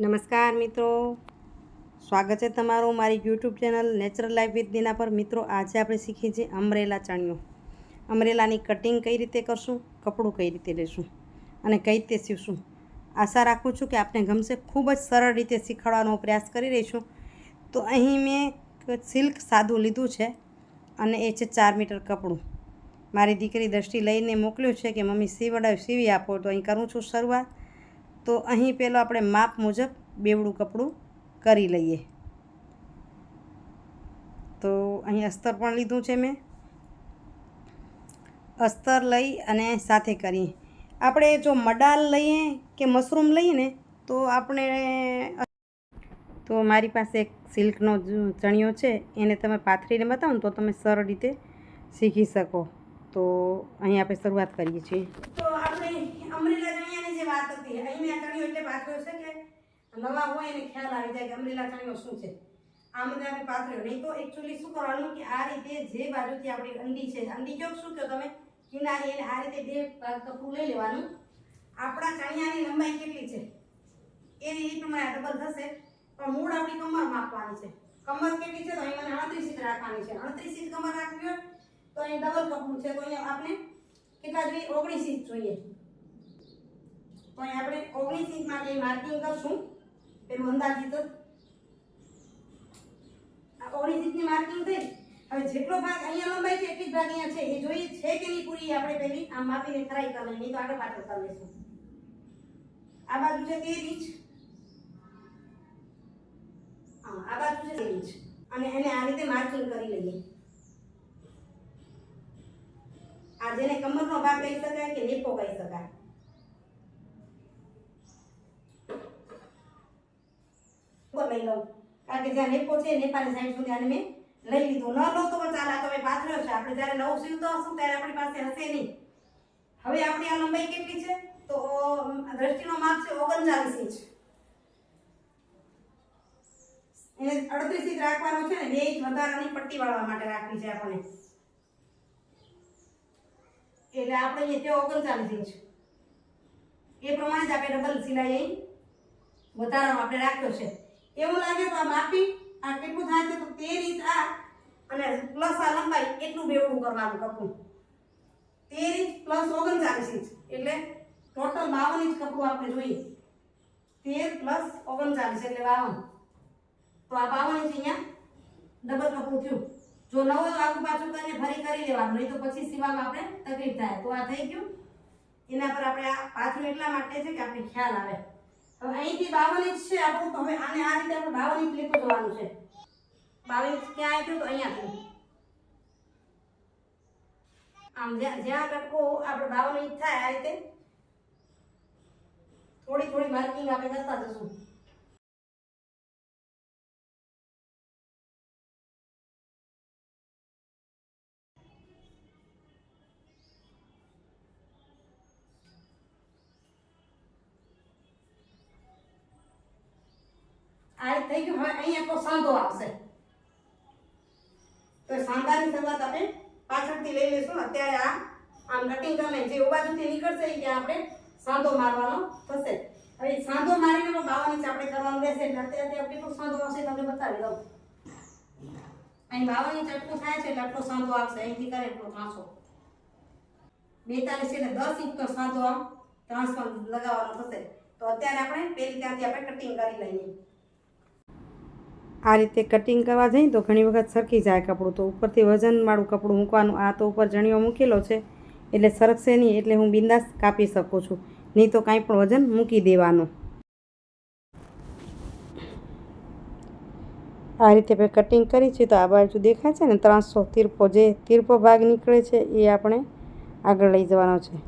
નમસ્કાર મિત્રો. સ્વાગત છે તમારું મારી YouTube channel natural life with Dina પર. મિત્રો, આજે આપણે શીખીએ છીએ અમરેલા ચણિયો. અમરેલાની કટિંગ કઈ રીતે કરશું? કપડું કઈ રીતે લેશું? અને કઈ રીતે સીવશું? આશા રાખું છું કે આપને ગમશે. ખૂબ જ સરળ રીતે શીખવાડવાનો પ્રયાસ કરી રહીશું. તો અહીં મેં સિલ્ક સાદું લીધું છે અને એ છે ચાર મીટર કપડું. મારી દીકરી દ્રષ્ટિ લઈને મોકલ્યું છે કે, મમ્મી, સીવડાવી, સીવી આપો. તો અહીં કરું છું શરૂઆત. તો અહીં પહેલાં આપણે માપ મુજબ બેવડું કપડું કરી લઈએ. તો અહીં અસ્તર પણ લીધું છે મેં. અસ્તર લઈ અને સાથે કરીએ. આપણે જો મડાલ લઈએ કે મશરૂમ લઈએ ને, તો આપણે તો મારી પાસે એક સિલ્કનો ચણિયો છે, એને તમે પાથરીને બતાવો ને તો તમે સરળ રીતે શીખી શકો. તો અહીં આપણે શરૂઆત કરીએ છીએ. વાત હતી. અહીં મેં આ ચણિયો એટલે પાથર્યો છે કે નવા હોય એને ખ્યાલ આવી જાય કે અમરેલા ચણિયો શું છે. આમ રીતે આપણે પાથર્યો. નહીં તો એકચ્યુઅલી શું કરવાનું કે આ રીતે જે બાજુથી આપણી અંડી છે, અંડી જો શું કહો તમે? કિનારી એને આ રીતે બે કપડું લઈ લેવાનું. આપણા ચણિયાની લંબાઈ કેટલી છે? એ રીત પ્રમાણે ડબલ થશે પણ મૂળ આપણી કમર માપવાની છે. કમર કેટલી છે? તો અહીં મને અડત્રીસ ઇંચ રાખવાની છે. અડત્રીસ ઇંચ કમર રાખવી હોય તો અહીં ડબલ કપડું છે. તો અહીંયા આપણે કેટલા જોઈએ? ઓગણીસ ઇંચ જોઈએ. તો અહીં આપણે ઓગણીસ ઇંચ માટે માર્કિંગ કરશું, પેલું અંદાજિત આ ઓગણીસ ઇંચની માર્કિંગ થઈ. હવે જેટલો ભાગ અહીંયા લંબાઈ છે, એટલી જ ભાગ અહીંયા છે. એ જોઈએ છે કે નહીં પૂરી આપણે પહેલી આમ માપીને ખરાઈ કરી નહીં તો આગળ પાછળ કરી લઈશું. આ બાજુ છે તેર ઇંચ. આ બાજુ છે તેર ઇંચ. અને એને આ રીતે માર્કિંગ કરી લઈએ. આ જેને કમરનો ભાગ કહી શકાય કે નેપો કહી શકાય. ઉપર લઈ લઉં. કારણ કે જ્યાં નેપો છે નેપાની સાઈડ સુધી આને મેં લઈ લીધું. ન લો તો પણ ચાલે તો પાથર્યો છે. આપણે જ્યારે નવું સીવતો હશું, ત્યારે આપણી પાસે હશે નહીં. હવે આપણી આ લંબાઈ કેટલી છે? તો દ્રષ્ટિનો માપ છે ઓગણચાલીસ ઇંચ. એને અડત્રીસ ઇંચ રાખવાનું છે ને, બે ઇંચ વધારાની પટ્ટી વાળવા માટે રાખવી છે આપણને. એટલે આપણે અહીંયા છે ઓગણચાલીસ ઇંચ. એ પ્રમાણે જ આપણે ડબલ સિલાઈ વધારાનો આપણે રાખ્યો છે. એવું લાગે તો આ માપી આ કેટલું થાય છે તો તેર ઇંચ આ. અને પ્લસ આ લંબાઈ, એટલું બેવડું કરવાનું કપડું. તેર ઇંચ પ્લસ ઓગણચાલીસ ઇંચ એટલે ટોટલ બાવન ઇંચ કપડું આપણે જોઈએ. તેર પ્લસ ઓગણચાલીસ એટલે બાવન. તો આ બાવન ઇંચ અહીંયા ડબલ કપડું થયું. જો નવો આગુ પાછું કરીને ફરી કરી લેવાનું. નહીં તો પછી સીવામાં આપણે તકલીફ થાય. તો આ થઈ ગયું. એના પર આપણે આ પાછું એટલા માટે છે કે આપણે ખ્યાલ આવે. હવે અહીંથી બાવન ઇંચ છે આપણું હવે આને આ રીતે આપણે બાવન ઇંચ લેતો જવાનું છે. બાવન ઇંચ ક્યાં આપ્યું? તો અહીંયા આમ જ્યાં જ્યાં કટકો આપણે બાવન ઇંચ થાય આ રીતે, થોડી થોડી માર્કિંગ આપણે કરતા જશું. થઈ ગયું હવે અહીંયા તો સાંધો આવશે તો એ સાંધાની શરૂઆત આપણે પાછળથી લઈ લઈશું. અત્યારે આ આમ કટિંગ કરી લઈએ જે એ બાજુથી નીકળશે એ ત્યાં આપણે સાંધો મારવાનો થશે. હવે એ સાંધો મારીને પણ બાવન ઇંચ આપણે કરવાનું રહેશે. એટલે અત્યારે આપણે કેટલો સાંધો આવશે એ તમને બતાવી દઉં. અહીં બાવન ઇંચ આટલું થાય છે એટલે આટલો સાંધો આવશે. અહીંથી કરે એટલો ત્રાસો. બેતાલીસ એટલે દસ ઇંચનો સાંધો આમ ત્રાસમાં લગાવવાનો થશે. તો અત્યારે આપણે પેલી ત્યાંથી આપણે કટિંગ કરી લઈએ. આ રીતે કટિંગ કરવા જઈએ તો ઘણી વખત સરકી જાય કપડું. તો ઉપરથી વજનવાળું કપડું મૂકવાનું આ તો ઉપર જણીઓ મૂકેલો છે. એટલે સરકશે નહીં એટલે હું બિંદાસ કાપી શકું છું. નહીં તો કાંઈ પણ વજન મૂકી દેવાનું. આ રીતે આપણે કટિંગ કરી છે તો આ બાજુ દેખાય છે ને ત્રણસો તીરપો જે તીરપો ભાગ નીકળે છે એ આપણે આગળ લઈ જવાનો છે.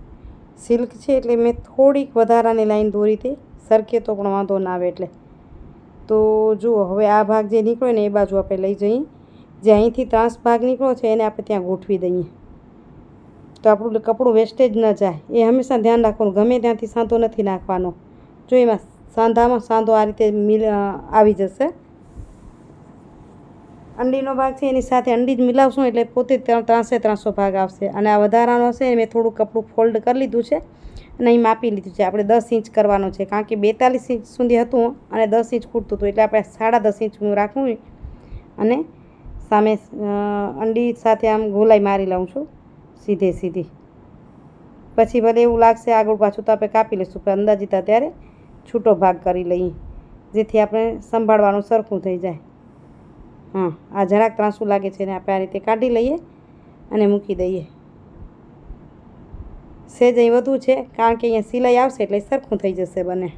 સિલ્ક છે એટલે મેં થોડીક વધારાની લાઈન દોરી હતી. સરકે તો પણ વાંધો ના આવે એટલે. તો જુઓ, હવે આ ભાગ જે નીકળ્યો ને એ બાજુ આપણે લઈ જઈએ. જે અહીંથી ત્રાસ ભાગ નીકળ્યો છે, એને આપણે ત્યાં ગોઠવી દઈએ. તો આપણું કપડું વેસ્ટેજ ન જાય. એ હંમેશા ધ્યાન રાખવાનું, ગમે ત્યાંથી સાંધો નથી નાખવાનો. જો એમાં સાંધામાં સાંધો આ રીતે મિલ આવી જશે. અંડીનો ભાગ છે, એની સાથે અંડી જ મિલાવશું, એટલે પોતે ત્રણ ત્રણસે ત્રણસો ભાગ આવશે. અને આ વધારાનો છે મેં થોડું કપડું ફોલ્ડ કરી લીધું છે. અને અહીં માપી લીધું છે. આપણે દસ ઇંચ કરવાનું છે. કારણ કે બેતાલીસ ઇંચ સુધી હતું અને દસ ઇંચ ખૂટતું હતું. એટલે આપણે સાડા દસ ઇંચનું રાખવું અને સામે અંડી સાથે આમ ગોલાઈ મારી લઉં છું સીધે સીધી. પછી ભલે એવું લાગશે આગળ પાછું તો આપણે કાપી લઈશું. પણ અંદાજિત અત્યારે છૂટો ભાગ કરી લઈએ. જેથી આપણે સંભાળવાનું સરખું થઈ જાય. હા, આ જરાક ત્રાંસું લાગે છે ને આપણે આ રીતે કાઢી લઈએ અને મૂકી દઈએ. સેજ અહીં વધુ છે, કારણ કે અહીંયા સિલાઈ આવશે એટલે સરખું થઈ જશે બને.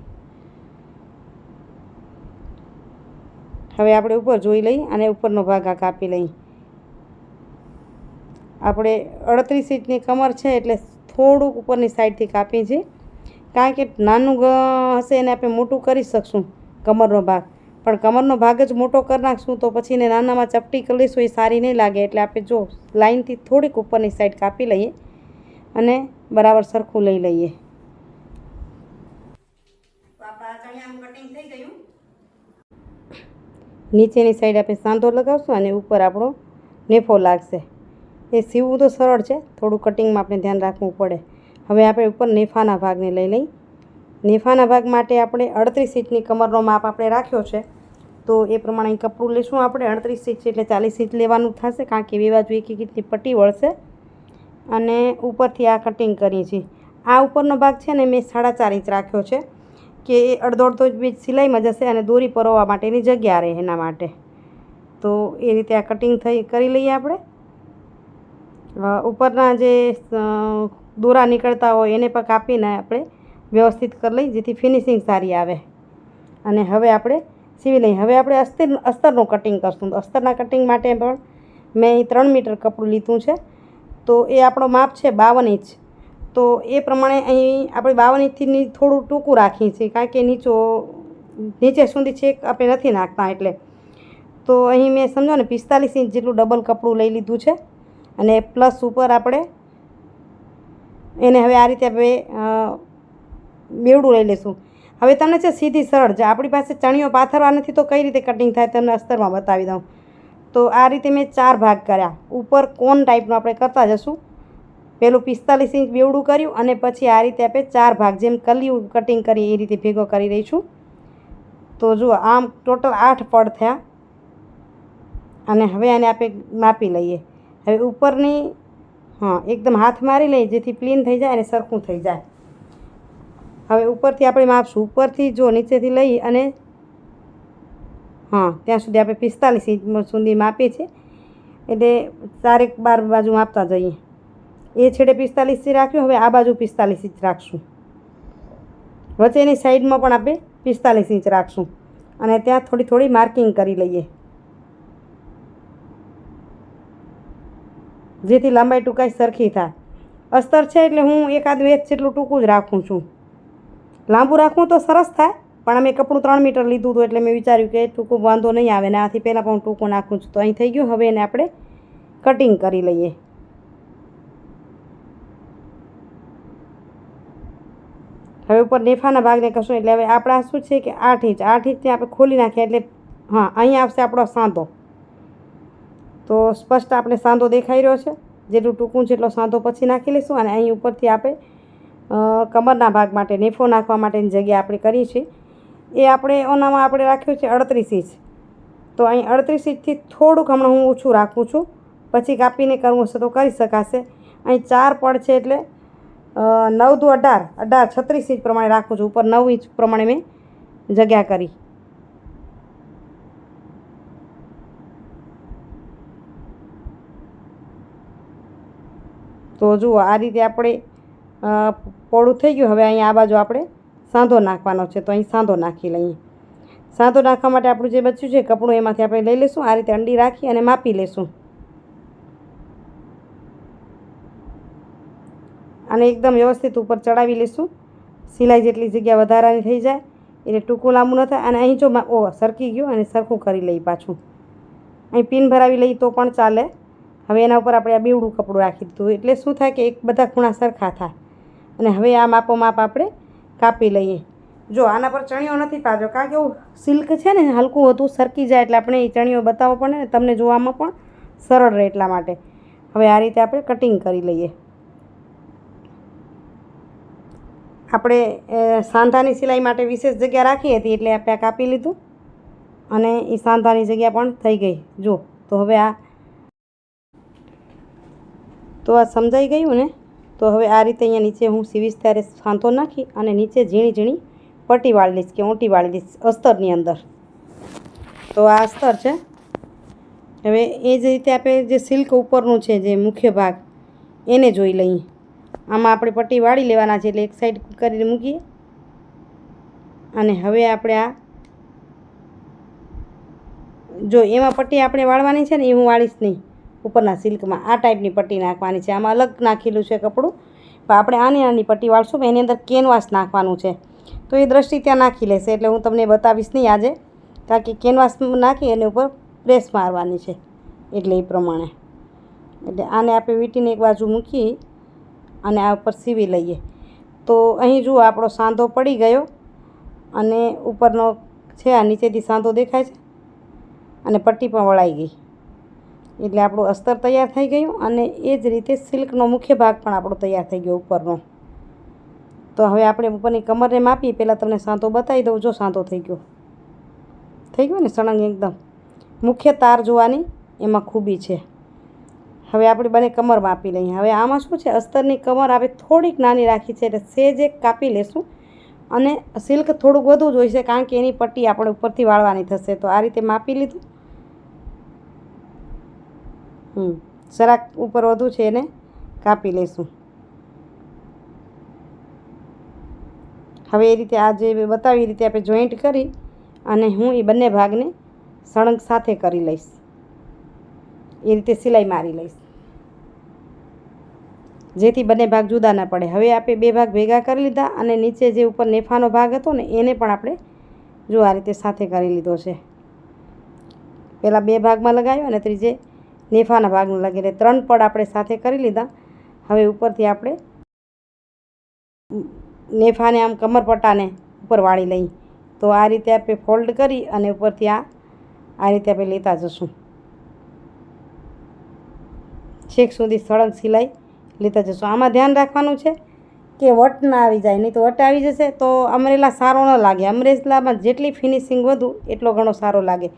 હવે આપણે ઉપર જોઈ લઈ અને ઉપરનો ભાગ આ કાપી લઈ. આપણે અડત્રીસ ઇંચની કમર છે એટલે થોડુંક ઉપરની સાઈડથી કાપી છે, કારણ કે નાનું હશે એને આપણે મોટું કરી શકશું કમરનો ભાગ. પણ કમરનો ભાગ જ મોટો કરી નાખશું તો પછી એને નાનામાં ચપટી કરી લઈશું એ સારી નહીં લાગે એટલે આપણે જો લાઇનથી થોડીક ઉપરની સાઈડ કાપી લઈએ અને બરાબર સરખું લઈ લઈએ. નીચેની સાઈડ આપણે સાંધો લગાવશું અને ઉપર આપણો નેફો લાગશે. એ સીવવું તો સરળ છે થોડું કટિંગમાં આપણે ધ્યાન રાખવું પડે. હવે આપણે ઉપર નેફાના ભાગને લઈ લઈ. નેફાના ભાગ માટે આપણે અડત્રીસ ઇંચની કમરનો માપ આપણે રાખ્યો છે. તો એ પ્રમાણે કપડું લઈશું આપણે અડત્રીસ ઇંચ એટલે ચાલીસ ઇંચ લેવાનું થશે કારણ કે બે બાજુ એક એક ઇંચની પટ્ટી વળશે. અને ઉપરથી આ કટિંગ કરી છીએ. આ ઉપરનો ભાગ છે ને મેં સાડા ચાર ઇંચ રાખ્યો છે કે એ અડધો અડધો જ બીજ સિલાઈમાં જશે અને દોરી પરોવા માટેની જગ્યા રહે એના માટે. તો એ રીતે આ કટિંગ થઈ કરી લઈએ આપણે. ઉપરના જે દોરા નીકળતા હોય એને પણ કાપીને આપણે વ્યવસ્થિત કરી લઈએ જેથી ફિનિશિંગ સારી આવે. અને હવે આપણે સીવી લઈએ. હવે આપણે અસ્તર, અસ્તરનું કટિંગ કરશું. અસ્તરના કટિંગ માટે પણ મેં ત્રણ મીટર કપડું લીધું છે. તો એ આપણો માપ છે બાવન ઇંચ. તો એ પ્રમાણે અહીં આપણે બાવન ઇંચથી થોડું ટૂંકું રાખીએ છીએ, કારણ કે નીચો, નીચે સુધી છેક આપણે નથી નાખતા એટલે. તો અહીં મેં સમજો ને પિસ્તાલીસ ઇંચ જેટલું ડબલ કપડું લઈ લીધું છે અને પ્લસ ઉપર આપણે એને હવે આ રીતે આપણે બેવડું લઈ લઈશું હવે તમને છે સીધી સરળ છે આપણી પાસે ચણીઓ પાથરવા નથી તો કઈ રીતે કટિંગ થાય તમને અસ્તરમાં બતાવી દઉં. તો આ રીતે મેં ચાર ભાગ કર્યા. ઉપર કોન ટાઈપનું આપણે કરતા જશું. પેલું પિસ્તાલીસ ઇંચ બેવડું કર્યું અને પછી આ રીતે આપણે ચાર ભાગ જેમ કલી કટિંગ કરી એ રીતે ભેગો કરી રહીશું તો જુઓ, આમ ટોટલ આઠ પડ થયા. અને હવે આને આપણે માપી લઈએ. હવે ઉપરની, હા, એકદમ હાથ મારી લઈએ જેથી ક્લીન થઈ જાય અને સરખું થઈ જાય. હવે ઉપરથી આપણે માપશું. ઉપરથી જો નીચેથી લઈ અને હા. ત્યાં સુધી આપણે પિસ્તાલીસ ઇંચ સુધી માપીએ છીએ. એટલે ચારેક બાર બાજુ માપતા જઈએ. એ છેડે પિસ્તાલીસથી રાખ્યું, હવે આ બાજુ પિસ્તાલીસ ઇંચ રાખશું. વચ્ચેની સાઈડમાં પણ આપણે પિસ્તાલીસ ઇંચ રાખશું. અને ત્યાં થોડી થોડી માર્કિંગ કરી લઈએ. જેથી લંબાઈ ટૂંકાઈ સરખી થાય. અસ્તર છે એટલે હું એકાદ વેચ જેટલું ટૂંકું જ રાખું છું. લાંબુ રાખવું તો સરસ થાય પણ અમે કપડું ત્રણ મીટર લીધું હતું એટલે મેં વિચાર્યું કે ટૂંકું વાંધો નહીં આવે ને આથી પહેલાં પણ હું ટૂંકું નાખું છું. તો અહીં થઈ ગયું. હવે એને આપણે કટિંગ કરી લઈએ. હવે ઉપર નેફાના ભાગને કશું એટલે હવે આપણા શું છે કે આઠ ઇંચ. આઠ ઇંચને આપણે ખોલી નાખીએ એટલે હા, અહીં આવશે આપણો સાંધો. તો સ્પષ્ટ આપણે સાંધો દેખાઈ રહ્યો છે. જેટલું ટૂંકું છે એટલો સાંધો પછી નાખી લઈશું અને અહીં ઉપરથી આપણે કમરના ભાગ માટે, નેફો નાખવા માટેની જગ્યા આપણે કરી છે. એ આપણે ઓનામાં આપણે રાખ્યું છે અડત્રીસ ઇંચ. તો અહીં અડત્રીસ ઇંચથી થોડુંક હમણાં હું ઓછું રાખું છું. પછી કાપીને કરવું હશે તો કરી શકાશે. અહીં ચાર પડ છે એટલે નવ દુ અઢાર. અઢાર છત્રીસ ઇંચ પ્રમાણે રાખું છું. ઉપર નવ ઇંચ પ્રમાણે મેં જગ્યા કરી. તો જુઓ, આ રીતે આપણે પોળું થઈ ગયું. હવે અહીં આ બાજુ આપણે સાંધો નાખવાનો છે, તો અહીં સાંધો નાખી લઈએ. સાંધો નાખવા માટે આપણું જે બચ્યું છે કપડું એમાંથી આપણે લઈ લઈશું, આ રીતે અંડી રાખી અને માપી લઈશું. અને એકદમ વ્યવસ્થિત ઉપર ચડાવી લઈશું. સિલાઈ જેટલી જગ્યા વધારાની થઈ જાય, એટલે ટૂંકું લાંબુ ન થાય. અને અહીં જો ઓ, સરકી ગયું અને સરખું કરી લઈ પાછું. અહીં પિન ભરાવી લઈ તો પણ ચાલે. હવે એના ઉપર આપણે આ બેવડું કપડું રાખી દીધું. એટલે શું થાય કે એક બધા ખૂણા સરખા થાય. અને હવે આ માપો માપ આપણે કાપી લઈએ. જો, આના પર ચણિયો નથી પાડ્યો. કારણ કે એવું સિલ્ક છે ને, હલકું હતું, સરકી જાય એટલે આપણે એ ચણિયો બતાવવો પડે ને, તમને જોવામાં પણ સરળ રહે એટલા માટે. હવે આ રીતે આપણે કટિંગ કરી લઈએ. આપણે સાંધાની સિલાઈ માટે વિશેષ જગ્યા રાખી હતી એટલે આપણે આ કાપી લીધું. અને એ સાંધાની જગ્યા પણ થઈ ગઈ. જો, તો હવે આ, તો આ સમજાઈ ગયું ને? તો હવે આ રીતે અહીંયા નીચે હું સીવીશ ત્યારે સાંધો નાખી અને નીચે ઝીણી ઝીણી પટ્ટી વાળી લઈશ કે ઊંટી વાળી લઈશ અસ્તરની અંદર. તો આ અસ્તર છે. હવે એ જ રીતે આપણે જે સિલ્ક ઉપરનું છે જે મુખ્ય ભાગ, એને જોઈ લઈએ. આમાં આપણે પટ્ટી વાળી લેવાના છે એટલે એક સાઈડ કરીને મૂકીએ. અને હવે આપણે આ, જો એમાં પટ્ટી આપણે વાળવાની છે ને એ હું વાળીશ નહીં. ઉપરના સિલ્કમાં આ ટાઈપની પટ્ટી નાખવાની છે. આમાં અલગ નાખેલું છે કપડું. પણ આપણે આની નાની પટ્ટી વાળશું, એની અંદર કેનવાસ નાખવાનું છે. તો એ દ્રષ્ટિ ત્યાં નાખી લેશે. એટલે હું તમને બતાવીશ નહીં આજે, કારણ કે કેનવાસ નાખી એની ઉપર પ્રેસ મારવાની છે. એટલે એ પ્રમાણે. એટલે આને આપણે વીંટીને એક બાજુ મૂકી અને આ ઉપર સીવી લઈએ. તો અહીં જુઓ, આપણો સાંધો પડી ગયો અને ઉપરનો છે આ, નીચેથી સાંધો દેખાય છે અને પટ્ટી પણ વળાઈ ગઈ. એટલે આપણું અસ્તર તૈયાર થઈ ગયું અને એ જ રીતે સિલ્કનો મુખ્ય ભાગ પણ આપણો તૈયાર થઈ ગયો ઉપરનો. તો હવે આપણે ઉપરની કમરને માપી પહેલાં તમને સાંતો બતાવી દઉં, જો સાંતો થઈ ગયો. થઈ ગયો ને સળંગ એકદમ. મુખ્ય તાર જોવાની એમાં ખૂબી છે. હવે આપણે બને કમર માપી લઈએ. હવે આમાં શું છે? અસ્તરની કમર આપણે થોડીક નાની રાખી છે એટલે સેજ એક કાપી લેશું અને સિલ્ક થોડુંક વધુ જોઈશે કારણ કે એની પટ્ટી આપણે ઉપરથી વાળવાની થશે. તો આ રીતે માપી લીધું. હમ. જરાક ઉપર વધુ છે એને, કાપી લઈશું. હવે એ રીતે આ જે બતાવી એ રીતે આપણે જોઈન્ટ કરી અને હું એ બંને ભાગને સળંગ સાથે કરી લઈશ. એ રીતે સિલાઈ મારી લઈશ. જેથી બંને ભાગ જુદા ના પડે. હવે આપણે બે ભાગ ભેગા કરી લીધા અને નીચે જે ઉપર નેફાનો ભાગ હતો ને, એને પણ આપણે જો આ રીતે સાથે કરી લીધો છે. પહેલાં બે ભાગમાં લગાવ્યો અને ત્રીજે નેફાના ભાગને લાગે એટલે ત્રણ પડ આપણે સાથે કરી લીધા. હવે ઉપરથી આપણે નેફાને આમ કમરપટ્ટાને ઉપર વાળી લઈ. તો આ રીતે આપણે ફોલ્ડ કરી અને ઉપરથી આ આ રીતે આપણે લેતા જશું. છેક સુધી સળંગ સિલાઈ લેતા જશું. આમાં ધ્યાન રાખવાનું છે કે વટ ના આવી જાય, નહીં તો વટ આવી જશે તો અમરેલા સારો ન લાગે. અમરેલામાં જેટલી ફિનિશિંગ વધુ, એટલો ઘણો સારો લાગે.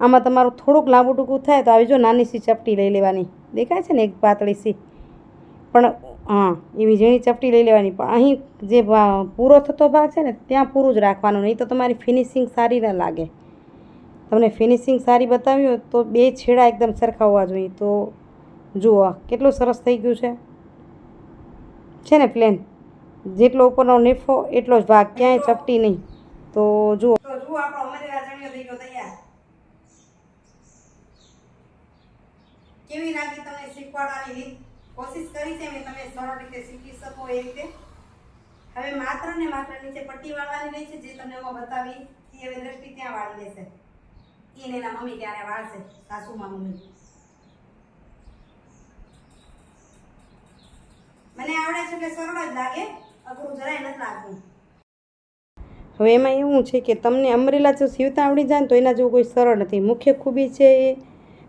આમાં તમારું થોડુંક લાંબુ ટૂંકું થાય તો આવી જો નાની સી ચપટી લઈ લેવાની. દેખાય છે ને એક પાતળી સી? પણ, હા, એવી ઝીણી ચપટી લઈ લેવાની. પણ અહીં જે પૂરો થતો ભાગ છે ને, ત્યાં પૂરું જ રાખવાનું. નહીં તો તમારી ફિનિશિંગ સારી ન લાગે. તમને ફિનિશિંગ સારી બતાવી હોય તો બે છેડા એકદમ સરખા હોવા જોઈએ. તો જુઓ કેટલું સરસ થઈ ગયું છે. છે ને પ્લેન? જેટલો ઉપરનો નેફો, એટલો જ ભાગ. ક્યાંય ચપટી નહીં. તો જુઓ. જુઓ આપણો અમરેલા ચણિયો થઈ ગયો તૈયાર કેવી લાગી તમને શીખવાડવાની રીત? કોશિશ કરી છે મેં તમે સરળ રીતે શીખી શકો એ રીતે. હવે માત્ર ને માત્ર નીચે પટ્ટી વાળવાની રહી છે, જે તમને હું બતાવી એ હવે દ્રષ્ટિ ત્યાં વાળી લેશે. એને એના મમ્મી ત્યારે વાળશે? સાસુમાં મમ્મી. મને આવડે છે એટલે સરળ જ લાગે, અઘરું જરાય નથી લાગતું. હવે એમાં એવું છે કે તમને અમરેલા જો સીવતા આવડી જાય તો એના જેવું કોઈ સરળ નથી. મુખ્ય ખૂબી છે એ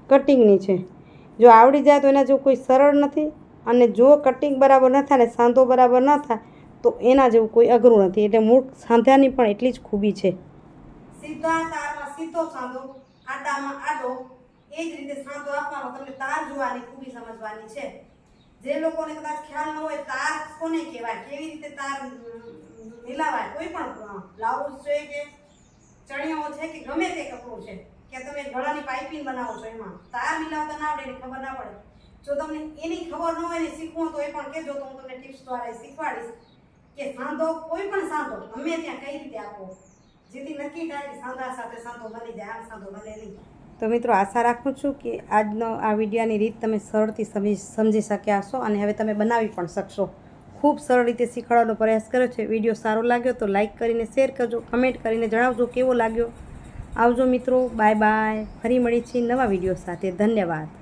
કટિંગની છે. જો આવડી જાય તો એના જેવું કોઈ સરળ નથી અને જો કટિંગ બરાબર ન થાય ને સાંધો બરાબર ન થાય, તો એના જેવું કોઈ અઘરું નથી. એટલે મૂળ સાંધાની પણ એટલી જ ખૂબી છે. જ લોકોને કદાચ ખ્યાલ ન હોય, તાર કોને કહેવાય? કેવી રીતે તાર મિલાવાય? કોઈ પણ બ્લાઉઝ છે કે ચણિયાઓ છે કે ગમે તે કપડું છે. કે તમે ગળાની પાઇપિંગ બનાવો છો એમાં. તાર મિલાવતા ના આવડે એની ખબર ના પડે. જો તમને એની ખબર ન હોય ને શીખવું તો એ પણ કહેજો તો હું તમને ટિપ્સ દ્વારા શીખવાડીશ. કે સાંધો કોઈ પણ સાંધો, ગમે ત્યાં કઈ રીતે આપો. જેથી નક્કી થાય કે સાંધા સાથે સાંધો બની જાય, આમ સાંધો બને નહીં. તો મિત્રો આશા રાખું છું કે આજનો આ વિડીયાની રીત તમે સરળથી સમજી સમજી શક્યા હશો અને હવે તમે બનાવી પણ શકશો. ખૂબ સરળ રીતે શીખવાડવાનો પ્રયાસ કર્યો છે. વીડિયો સારો લાગ્યો તો લાઈક કરીને શેર કરજો, કમેન્ટ કરીને જણાવજો કેવો લાગ્યો. આવજો મિત્રો બાય બાય. ફરી મળી છીએ નવા વીડિયો સાથે. ધન્યવાદ.